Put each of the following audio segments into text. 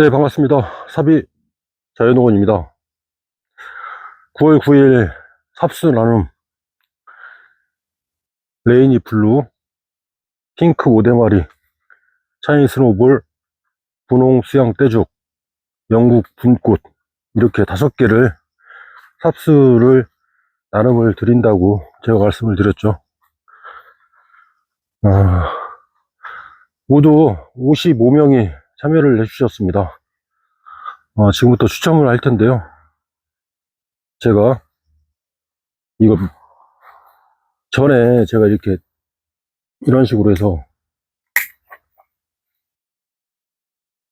네, 반갑습니다. 사비 자연농원입니다. 9월 9일 삽수 나눔 레이니 블루 핑크 5대마리 차이 스노볼 분홍 수양 떼죽 영국 분꽃 이렇게 다섯 개를 삽수를 나눔을 드린다고 제가 말씀을 드렸죠. 아, 모두 55명이 참여를 해주셨습니다. 어, 지금부터 추첨을 할 텐데요. 제가 이거 전에 제가 이렇게 이런 식으로 해서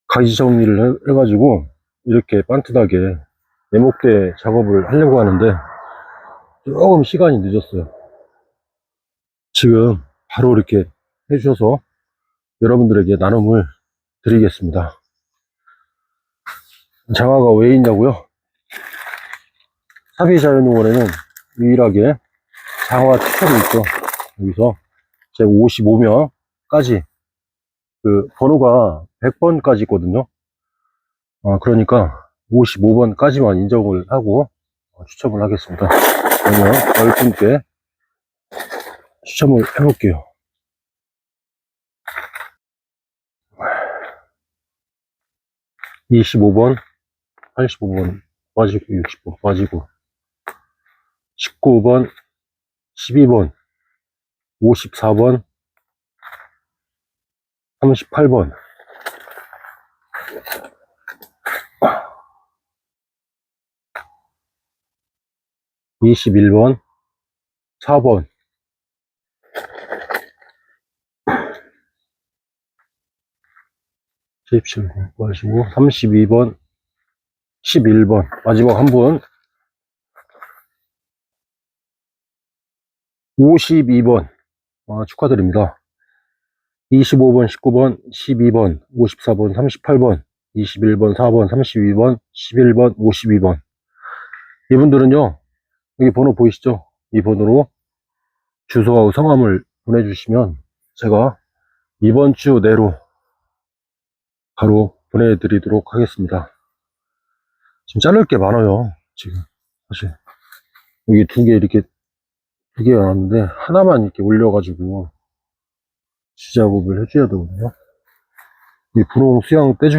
가지 정리를 해, 가지고 이렇게 반듯하게 네모대 작업을 하려고 하는데 조금 시간이 늦었어요. 지금 바로 이렇게 해주셔서 여러분들에게 나눔을 드리겠습니다. 장화가 왜 있냐고요? 사비자연농원에는 유일하게 장화 특허도 있죠. 여기서 제 55명까지 그 번호가 100번까지 있거든요. 아, 그러니까 55번까지만 인정을 하고 어, 추첨을 하겠습니다. 그러면 10분께 추첨을 해볼게요. 이십오 번 85번 빠지고 60번 빠지고 19번 12번 54번 38번. 21번 4번. 17번 빠지고 32번 11번. 마지막 한 분. 52번. 아, 축하드립니다. 25번 19번 12번 54번 38번 21번 4번 32번 11번 52번. 이분들은요 여기 번호 보이시죠? 이 번호로 주소하고 성함을 보내주시면 제가 이번 주 내로 바로 보내드리도록 하겠습니다 지금 자를 게 많아요. 지금 사실 여기 두 개 이렇게 두 개가 나왔는데 하나만 이렇게 올려가지고 지작업을 해줘야 되거든요. 이 분홍 수양 떼주